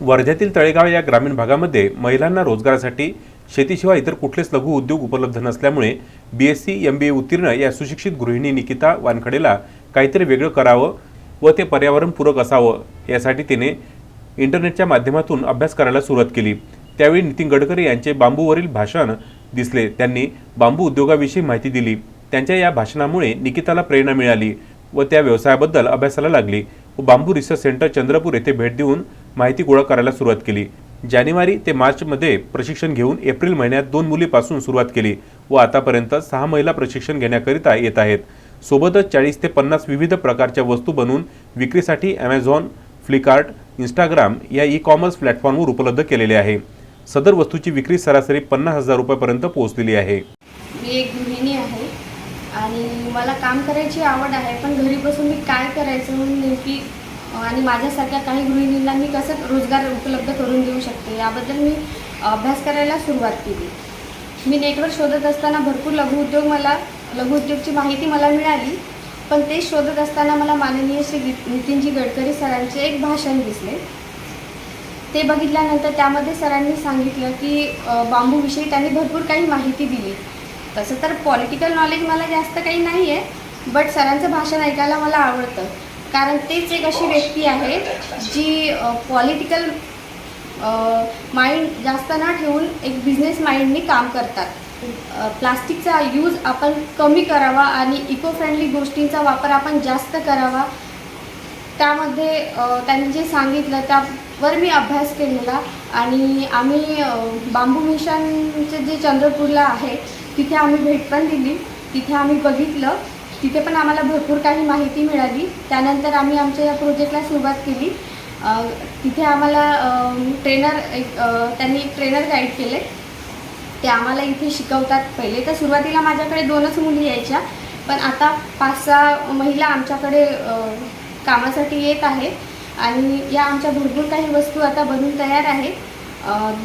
वर्ध्यातील तळेगाव या ग्रामीण भागामध्ये महिलांना रोजगारासाठी शेतीशिवाय इतर कुठलेच लघु उद्योग उपलब्ध नसल्यामुळे B S C M B A उत्तीर्ण या सुशिक्षित गृहिणी निकिता वानखडेला काहीतरी वेगळं करावं व ते पर्यावरणपूरक असावं यासाठी तिने इंटरनेटच्या माध्यमातून अभ्यास करायला सुरुवात केली. त्यावेळी नितीन गडकरी यांचे बांबूवरील भाषण दिसले. त्यांनी बांबू उद्योगाविषयी माहिती दिली. त्यांच्या या भाषणामुळे निकिताला प्रेरणा मिळाली व त्या व्यवसायाबद्दल अभ्यासाला लागली व बांबू रिसर्च सेंटर चंद्रपूर येथे भेट देऊन माहिती गोळा करायला सुरुवात केली. जानेवारी ते मार्चमध्ये प्रशिक्षण घेऊन एप्रिल महिन्यात दोन मुलीपासून सुरुवात केली व आतापर्यंत सहा महिला प्रशिक्षण घेण्याकरिता येत आहेत. सोबतच चाळीस ते पन्नास विविध प्रकारच्या वस्तू बनवून विक्रीसाठी ॲमेझॉन फ्लिपकार्ट इंस्टाग्राम या ई कॉमर्स प्लॅटफॉर्मवर उपलब्ध केलेले आहे. सदर वस्तूची विक्री सरासरी पन्नास हजार रुपयापर्यंत पोहोचलेली आहे. मी एक गृहिणी आहे आणि मला काम करायची आवड आहे पण घरी बसून मी काय करायचं? म्हणून नेमकी आणि माझ्यासारख्या काही गृहिणींना मी कसं रोजगार उपलब्ध करून देऊ शकते याबद्दल मी अभ्यास करायला सुरुवात केली. मी नेटवर शोधत असताना भरपूर लघुउद्योग मला लघुउद्योगची माहिती मला मिळाली पण ते शोधत असताना मला माननीय श्री नितीनजी गडकरी सरांचे एक भाषण दिसले. ते बघितल्यानंतर त्यामध्ये सरांनी सांगितलं की बांबूविषयी त्यांनी भरपूर काही माहिती दिली. तसं तर पॉलिटिकल नॉलेज मला जास्त काही नाही आहे बट सरांचं भाषण ऐकायला मला आवडतं. कारण तेच एक अशी व्यक्ती आहे जी पॉलिटिकल माइंड जास्त न ठेवून एक बिझनेस माइंडनी काम करतात. प्लास्टिकचा यूज आपण कमी करावा आणि इको फ्रेंडली गोष्टींचा वापर आपण जास्त करावा. त्यामध्ये त्यांनी जे सांगितलं त्यावर मी अभ्यास केलेला आणि आम्ही बांबू मिशनचे जे चंद्रपूरला आहे तिथे आम्ही भेट पण दिली. तिथे आम्ही बघितलं. तिथे पण आम्हाला भरपूर काही माहिती मिळाली. त्यानंतर आम्ही आमच्या या प्रोजेक्टला सुरुवात केली. तिथे आम्हाला ट्रेनर एक त्यांनी एक ट्रेनर गाईड केले. ते आम्हाला इथे शिकवतात. पहिले तर सुरुवातीला माझ्याकडे दोनच मुली यायच्या. पण आता पाच सहा महिला आमच्याकडे कामासाठी येत आहे. आणि या आमच्या भरपूर काही वस्तू आता बनून तयार आहे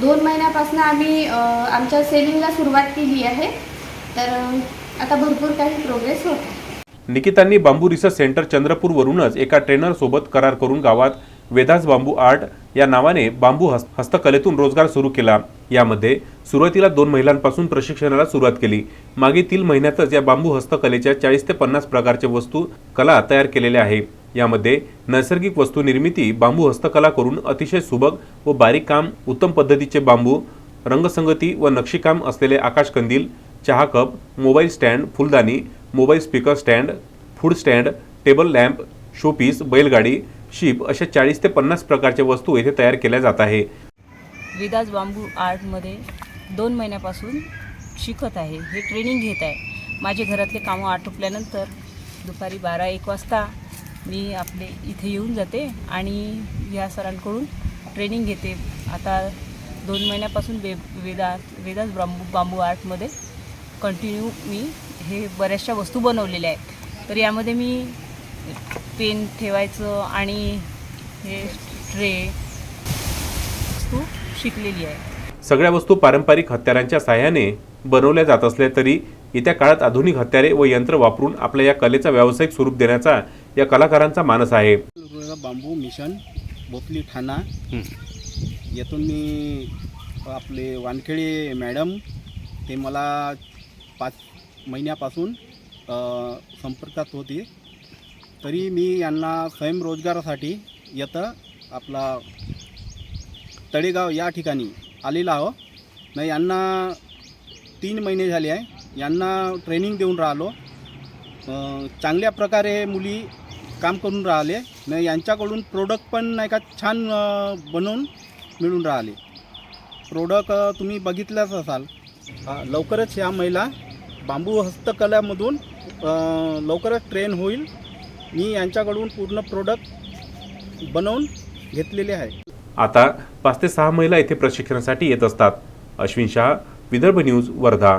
दोन महिन्यापासून आम्ही आमच्या सेलिंगला सुरुवात केली आहे. तर आता भरपूर काही प्रोग्रेस होत आहे. निकितांनी बांबू रिसर्च सेंटर चंद्रपूरवरूनच एका ट्रेनरसोबत करार करून गावात वेदास बांबू आर्ट या नावाने बांबू हस हस्तकलेतून रोजगार सुरू केला. यामध्ये सुरुवातीला दोन महिलांपासून प्रशिक्षणाला सुरुवात केली. मागे तीन महिन्यातच या बांबू हस्तकलेच्या चाळीस ते पन्नास प्रकारच्या वस्तू कला तयार केलेल्या आहे. यामध्ये नैसर्गिक वस्तू निर्मिती बांबू हस्तकला करून अतिशय सुबक व बारीक काम उत्तम पद्धतीचे बांबू रंगसंगती व नक्षीकाम असलेले आकाशकंदील चहा cup mobile stand फुलदाणी mobile speaker stand food stand table lamp showpiece बैलगाडी शिप अशा चाळीस ते पन्नास प्रकारच्या वस्तू येथे तयार केल्या जात आहे. विदास बांबू आर्टमध्ये दोन महिन्यापासून शिकत आहे. हे ट्रेनिंग घेत आहे. माझे घरातले कामं आटोपल्यानंतर दुपारी बारा एक वाजता मी आपले इथे येऊन जाते आणि या सरांकडून ट्रेनिंग घेते. आता दोन महिन्यापासून वे वेदा वेदास बांबू बांबू आर्टमध्ये कंटिन्यू मी हे बऱ्याचशा वस्तू बनवलेल्या आहेत. तर यामध्ये मी पेन ठेवायचं आणि हे ट्रे वस्तू शिकलेली आहे. सगळ्या वस्तू पारंपरिक हत्यारांच्या साह्याने बनवल्या जात असल्या तरी येत्या काळात आधुनिक हत्यारे व यंत्र वापरून आपल्या या कलेचा व्यावसायिक स्वरूप देण्याचा या कलाकारांचा मानस आहे. बांबू मिशन बोपली ठाणा. यातून मी आपले वानखेडे मॅडम ते मला पाच महिन्यापासून संपर्कात होते. तरी मी यांना स्वयंरोजगारासाठी येतं आपला तळेगाव या ठिकाणी आलेला आहो. न यांना तीन महिने झाले आहे. यांना ट्रेनिंग देऊन राहिलो. चांगल्या प्रकारे मुली काम करून राहिले. न यांच्याकडून प्रोडक्ट पण नाही का छान बनवून मिळून राहिले. प्रोडक्ट तुम्ही बघितलंच असाल. लवकरच ह्या महिला बांबू हस्तकलामधून लवकरच ट्रेन होईल. मी यांच्याकडून पूर्ण प्रोडक्ट बनवून घेतलेले आहे. आता पाच ते सहा महिला येथे प्रशिक्षणासाठी येत असतात. अश्विन शहा विदर्भ न्यूज वर्धा.